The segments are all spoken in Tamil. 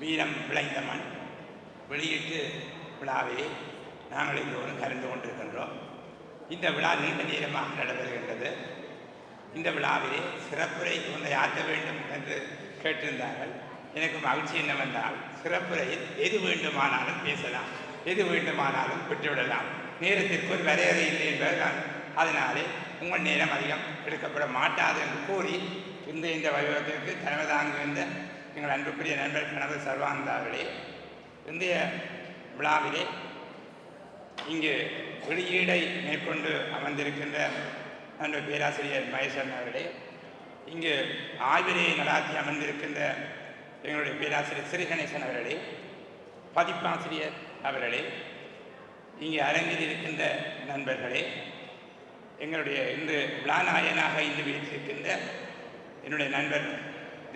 வீரம் விளைந்த மண் வெளியீட்டு விழாவை நாங்கள் எல்லோரும் கலந்து கொண்டிருக்கின்றோம். இந்த விழா நீண்ட நேரமாக நடைபெறுகின்றது. இந்த விழாவிலே சிறப்புரை ஒன்றை ஆற்ற வேண்டும் என்று கேட்டிருந்தார்கள். எனக்கு மகிழ்ச்சி என்னவென்றால் சிறப்புரையில் எது வேண்டுமானாலும் பேசலாம் எது வேண்டுமானாலும் விட்டுவிடலாம். நேரத்திற்கு ஒரு வரையறை இல்லை என்பதுதான். அதனாலே உங்கள் நேரம் அதிகம் எடுக்கப்பட மாட்டாது என்று கூறி இந்த இந்த வைபவத்திற்கு தலைமை தாங்குகின்ற எங்கள் அன்புக்குரிய நண்பர் கனவு சர்வானந்தாவிலே இந்திய விழாவிலே இங்கு வெளியீடை மேற்கொண்டு அமர்ந்திருக்கின்ற நண்பர் பேராசிரியர் மகேசன் அவர்களே இங்கு ஆய்வினை நடாத்தி அமர்ந்திருக்கின்ற எங்களுடைய பேராசிரியர் ஸ்ரீகணேசன் அவர்களே பதிப்பாசிரியர் அவர்களே இங்கே அரங்கில் இருக்கின்ற நண்பர்களே எங்களுடைய இன்று விழாநாயகனாக இன்று வீட்டிருக்கின்ற என்னுடைய நண்பர்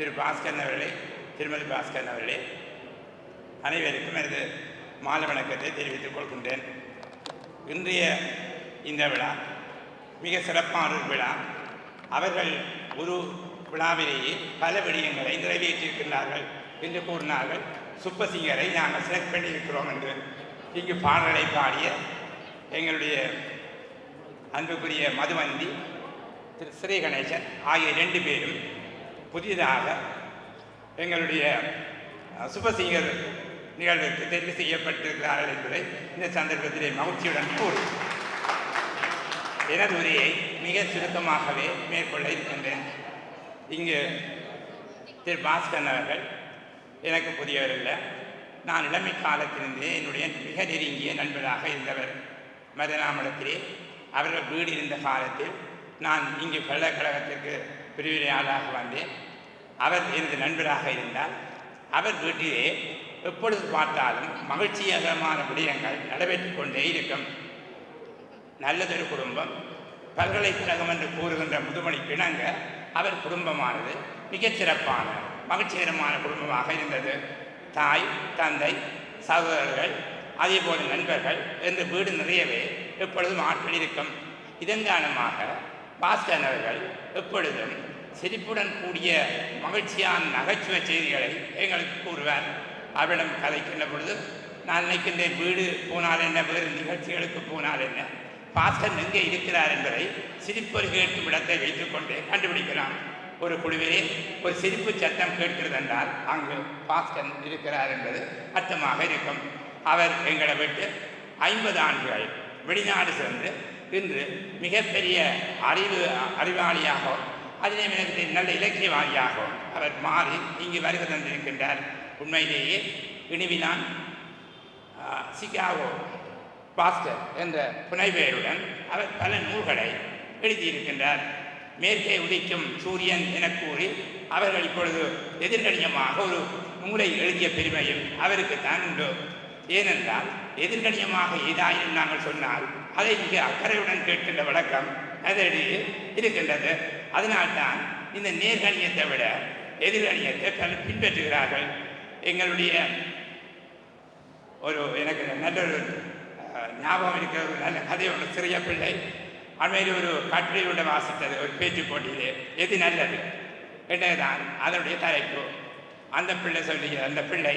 திரு பாஸ்கரன் அவர்களே திருமதி பாஸ்கரன் அவர்களே அனைவருக்கும் எனது மாலை வணக்கத்தை தெரிவித்துக் கொள்கின்றேன். இன்றைய இந்த விழா மிக சிறப்பான ஒரு விழா. அவர்கள் ஒரு விழாவிலேயே பல விடயங்களை நிறைவேற்றியிருக்கின்றார்கள் என்று கூறினார்கள். சுப்பசிங்கரை நாங்கள் செலக்ட் பண்ணியிருக்கிறோம் என்று. இங்கு பாடலை பாடிய எங்களுடைய அன்புக்குரிய மதுவந்தி திரு ஸ்ரீ கணேசன் ஆகிய ரெண்டு பேரும் புதிதாக எங்களுடைய சுபசிங்கர் நிகழ்வுக்கு தெரிவு செய்யப்பட்டிருக்கிறார்கள் என்பதை இந்த சந்தர்ப்பத்திலே மகிழ்ச்சியுடன் கூறி எனது உரையை மிக சுருக்கமாகவே மேற்கொள்ள இருக்கின்றேன். இங்கு திரு பாஸ்கரன் அவர்கள் எனக்கு புதியவர் இல்லை நான் இளமை காலத்திலிருந்தே என்னுடைய மிக நெருங்கிய நண்பராக இருந்தவர் மதனாமடத்திலே அவர்கள் வீடு இருந்த காலத்தில் நான் இங்கு பல்கலைக்கழகத்திற்கு பிரிவினையாளாக வந்தேன். அவர் எனது நண்பராக இருந்தால் அவர் வீட்டிலே எப்பொழுது பார்த்தாலும் மகிழ்ச்சிகரமான விடயங்கள் நடைபெற்று கொண்டே இருக்கும். நல்லதொரு குடும்பம். பல்கலைக்கழகம் என்று கூறுகின்ற முதுமணி கிணங்க அவர் குடும்பமானது. மிகச்சிறப்பான மகிழ்ச்சிகரமான குடும்பமாக இருந்தது. தாய் தந்தை சகோதரர்கள் அதேபோல் நண்பர்கள் என்று வீடு நிறையவே எப்பொழுதும் ஆட்கள் இருக்கும். இதன் காரணமாக பாஸ்கரன் அவர்கள் எப்பொழுதும் சிரிப்புடன் கூடிய மகிழ்ச்சியான நகைச்சுவை செய்திகளை எங்களுக்கு கூறுவார். அவரிடம் கதைக்கின்ற பொழுது நான் நினைக்கின்றேன் வீடு போனால் என்ன? வேறு நிகழ்ச்சிகளுக்கு போனால் என்ன? பாஸ்கர் எங்கே இருக்கிறார் என்பதை சிரிப்பொரு கேட்கும் இடத்தை வைத்துக்கொண்டு கண்டுபிடிக்கலாம். ஒரு குழுவிலே ஒரு சிரிப்பு சத்தம் கேட்கிறது என்றால் அங்கு பாஸ்கர் இருக்கிறார் என்பது அர்த்தமாக இருக்கும். அவர் எங்களை விட்டு ஐம்பது ஆண்டுகள் வெளிநாடு சென்று இன்று மிகப்பெரிய அறிவு அறிவாளியாகவும் அதிலே எனக்கு நல்ல இலக்கியவாதியாகவும் அவர் மாறி இங்கு வருகை தந்திருக்கின்றார். உண்மையிலேயே இனிவினான் சிகாகோ பாஸ்டர் என்ற புனைபெயருடன் அவர் பல நூல்களை எழுதியிருக்கின்றார். மேற்கே உதிக்கும் சூரியன் என கூறி அவர்கள் இப்பொழுது எதிர்கணியமாக ஒரு நூலை எழுதிய பெருமையும் அவருக்குத்தான் உண்டு. ஏனென்றால் எதிர்கணியமாக ஏதாயினும் நாங்கள் சொன்னால் அதை மிக அக்கறையுடன் கேட்கின்ற வழக்கம் அதனிடையே இருக்கின்றது. அதனால்தான் இந்த நேர்கணியத்தை விட எதிர்கணியத்தை பலர் பின்பற்றுகிறார்கள். எங்களுடைய ஒரு எனக்கு நல்ல ஒரு ஞாபகம் இருக்கிற ஒரு நல்ல கதை ஒன்று சிறிய பிள்ளை அண்மையில் ஒரு கட்டுரையோட வாசித்தது ஒரு பேச்சு போட்டியிலே. எது நல்லது? என்றதான் அதனுடைய தலைப்பு. அந்த பிள்ளை சொல்லி அந்த பிள்ளை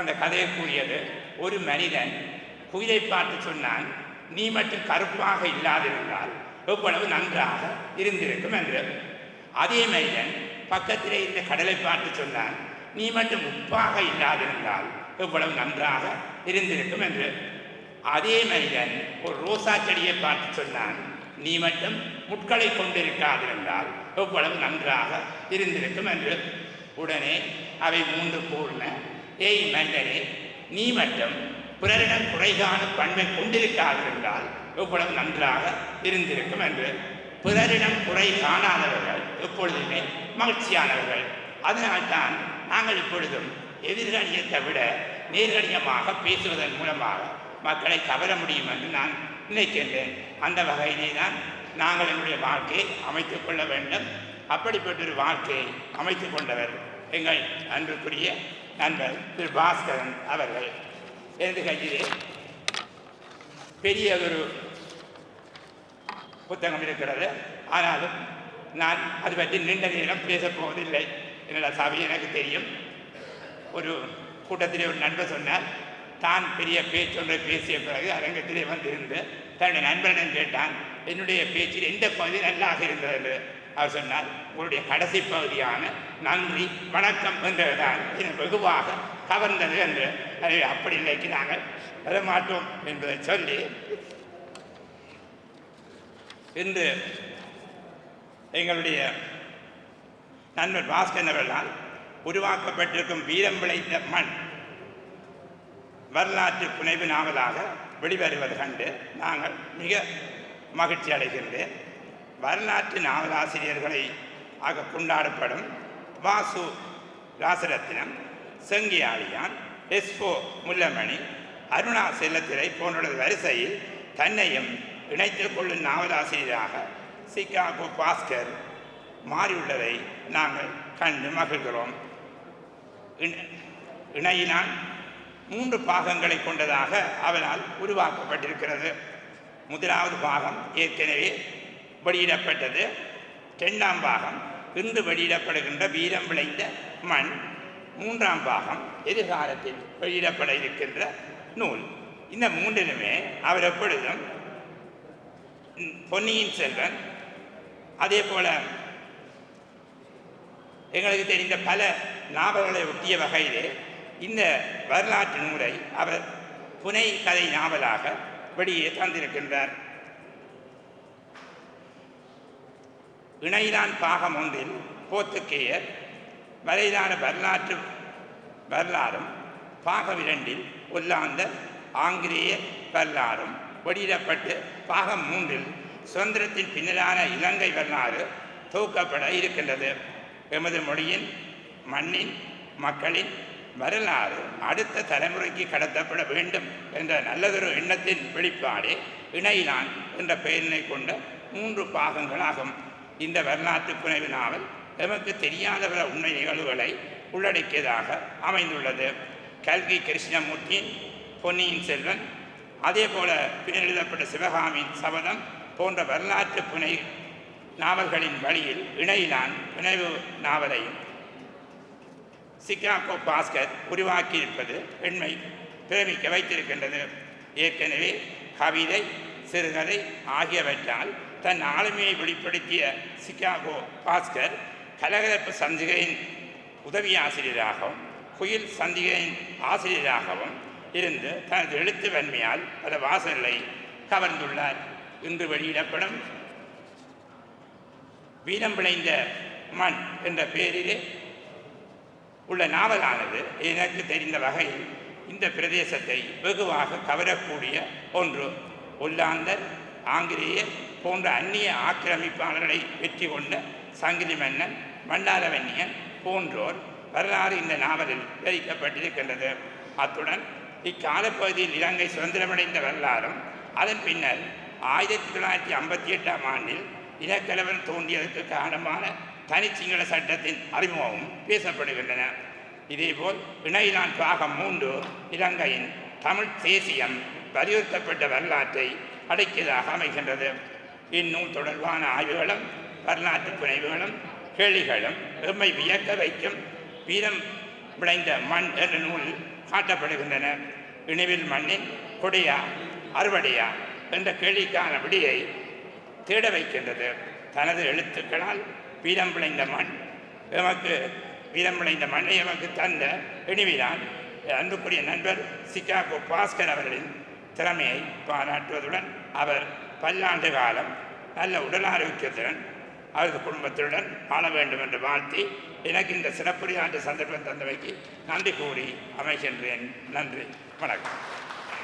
அந்த கதையை கூறியது ஒரு மனிதன் குயிலை பார்த்து சொன்னான் நீ மட்டும் கருப்பாக இல்லாதிருந்தால் எவ்வளவு நன்றாக இருந்திருக்கும் என்று. அதே மனிதன் பக்கத்திலே இந்த கடலை பார்த்து சொன்னான் நீ மட்டும் உப்பாக இல்லாதிருந்தால் எவ்வளவு நன்றாக இருந்திருக்கும் என்று. அதே மனிதன் ஒரு ரோசா செடியை பார்த்து சொன்னான் நீ மட்டும் முட்களை கொண்டிருக்காதிருந்தால் எவ்வளவு நன்றாக இருந்திருக்கும் என்று. உடனே அவை மூன்று கூர்ன ஏய் மன்னரே நீ மட்டும் பிறரிடம் குறைகான பண்பை கொண்டிருக்காதிருந்தால் எவ்வளவு நன்றாக இருந்திருக்கும் என்று. பிறரிடம் குறை காணாதவர்கள் எப்பொழுதுமே மகிழ்ச்சியானவர்கள். அதனால்தான் நாங்கள் இப்பொழுதும் எதிர்கணியத்தை விட நேர்கணியமாக பேசுவதன் மூலமாக மக்களை கவர முடியும் என்று நான் நினைக்கின்றேன். அந்த வகையிலே தான் நாங்கள் எங்களுடைய வாழ்க்கையை அமைத்துக் கொள்ள வேண்டும். அப்படிப்பட்ட ஒரு வாழ்க்கையை அமைத்துக் கொண்டவர் எங்கள் அன்புக்குரிய நண்பர் திரு பாஸ்கரன் அவர்கள் எனது கையிலே பெரிய ஒரு புத்தகம் இருக்கிறது. ஆனாலும் நான் அது பற்றி நீண்ட நேரம் பேசப் போவதில்லை என்னோட சபை எனக்கு தெரியும். ஒரு கூட்டத்திலே ஒரு நண்பர் சொன்னார் தான் பெரிய பேச்சொன்றை பேசிய பிறகு அரங்கத்திலே வந்திருந்து தன்னுடைய நண்பனிடம் கேட்டான் என்னுடைய பேச்சில் எந்த பகுதி நல்லாக இருந்தது? என்று அவர் சொன்னார் உங்களுடைய கடைசி பகுதியான நன்றி வணக்கம் என்றதுதான். இது வெகுவாக கவர்ந்தது என்று. எனவே அப்படி நினைக்கிறாங்க நாங்கள் மாட்டோம் என்பதை சொல்லி இன்று எங்களுடைய நண்பர் பாஸ்கர் அவர்களால் உருவாக்கப்பட்டிருக்கும் வீரம் விளைந்த மண் வரலாற்று புனைவு நாவலாக வெளிவருவது கண்டு நாங்கள் மிக மகிழ்ச்சி அடைகின்றேன். வரலாற்று நாவலாசிரியர்களை ஆக கொண்டாடப்படும் வாசு ராசரத்னம் செங்கியாளியான் எஸ்போ முல்லமணி அருணா செல்லத்திரை போன்ற வரிசையில் தன்னையும் இணைத்துக் கொள்ளும் நாவலாசிரியராக சிகாகோ பாஸ்கர் மாறியுள்ளதை நாங்கள் கண்டு மகிழ்கிறோம். இணையினால் மூன்று பாகங்களை கொண்டதாக அவனால் உருவாக்கப்பட்டிருக்கிறது. முதலாவது பாகம் ஏற்கனவே வெளியிடப்பட்டது. இரண்டாம் பாகம் இன்று வெளியிடப்படுகின்ற வீரம் விளைந்த மண். மூன்றாம் பாகம் எதிர்காலத்தில் வெளியிடப்பட இருக்கின்ற நூல். இந்த மூன்றிலுமே அவர் எப்பொழுதும் பொன்னியின் செல்வன் அதே போல எங்களுக்கு தெரிந்த பல நாவல்களை ஒட்டிய வகையிலே இந்த வரலாற்று நூலை அவர் புனை கதை நாவலாக வெளியே தந்திருக்கின்றார். இணையிலான் பாகம் ஒன்றில் போத்துக்கேயர் வரையிலான வரலாற்று வரலாறும் பாகம் இரண்டில் ஒல்லாந்த ஆங்கிலேய வரலாறும் வெளியிடப்பட்டு பாகம் மூன்றில் சுதந்திரத்தின் பின்னரான இலங்கை வரலாறு தொகுக்கப்பட இருக்கின்றது. எமது மொழியின் மண்ணின் மக்களின் வரலாறு அடுத்த தலைமுறைக்கு கடத்தப்பட வேண்டும் என்ற நல்லதொரு எண்ணத்தின் வெளிப்பாடே இணையிலான் என்ற பெயரினை கொண்ட மூன்று பாகங்களாகும். இந்த வரலாற்று புனைவு நாவல் எமக்கு தெரியாத பல உண்மை நிகழ்வுகளை உள்ளடக்கியதாக அமைந்துள்ளது. கல்கி கிருஷ்ணமூர்த்தியின் பொன்னியின் செல்வன் அதே போல பின்னெழுதப்பட்ட சிவகாமியின் சபதம் போன்ற வரலாற்று புனை நாவல்களின் வழியில் இணையிலான் புனைவு நாவலையும் சிக்காகோ பாஸ்கர் உருவாக்கியிருப்பது பெண்மை பிரமிக்க வைத்திருக்கின்றது. ஏற்கனவே கவிதை சிறுகதை ஆகியவற்றால் தன் ஆளுமையை வெளிப்படுத்திய சிகாகோ பாஸ்கர் கலகலப்பு சஞ்சிகையின் உதவி ஆசிரியராகவும் குயில் சந்திகையின் ஆசிரியராகவும் இருந்து தனது எழுத்து வன்மையால் பல வாசல்களை கவர்ந்துள்ளார் இன்று வெளியிடப்படும் வீரம் விளைந்த மண் என்ற பெயரிலே உள்ள நாவலானது எனக்கு தெரிந்த வகையில் இந்த பிரதேசத்தை வெகுவாக கவரக்கூடிய ஒன்று ஒல்லாந்தர் ஆங்கிலேயர் போன்ற அந்நிய ஆக்கிரமிப்பாளர்களை வெற்றி கொண்ட சங்கிலி மன்னன் மன்னாரவன்னியன் போன்றோர் வரலாறு இந்த நாவலில் விவரிக்கப்பட்டிருக்கின்றது. அத்துடன் இக்காலப்பகுதியில் இலங்கை சுதந்திரமடைந்த வரலாறும் அதன் பின்னர் ஆயிரத்தி தொள்ளாயிரத்தி ஐம்பத்தி எட்டாம் ஆண்டில் இனக்கலவன் தோன்றியதற்கு காரணமான தனிச்சிங்கள சட்டத்தின் அறிமுகமும் பேசப்படுகின்றன. இதேபோல் இணையிலான் பாகம் மூன்று இலங்கையின் தமிழ் தேசியம் வலியுறுத்தப்பட்ட வரலாற்றை அடைக்கியதாக அமைகின்றது. இந்நூல் தொடர்பான ஆய்வுகளும் வரலாற்று புனைவுகளும் கேளிகளும் எம்மை வியக்க வைக்கும் வீரம் விளைந்த மண் என்ற நூல் காட்டப்படுகின்றன. இணைவில் மண்ணின் கொடையா அறுவடையா என்ற கேள்விக்கான விடியை தேட வைக்கின்றது. தனது எழுத்துக்களால் வீரம் விளைந்த மண் எமக்கு வீரம் விளைந்த மண்ணை எமக்கு தந்த இனிவிலான் அன்புக்குரிய நண்பர் சிகாகோ பாஸ்கர் அவர்களின் திறமையை பாராட்டுவதுடன் அவர் பல்லாண்டு காலம் நல்ல உடல் ஆரோக்கியத்துடன் அவரது குடும்பத்துடன் வாழ வேண்டும் என்று வாழ்த்தி எனக்கு இந்த சிறப்புரையாற்று சந்தர்ப்பம் தந்தவைக்கு நன்றி கூறி அமைகின்றேன். நன்றி. வணக்கம்.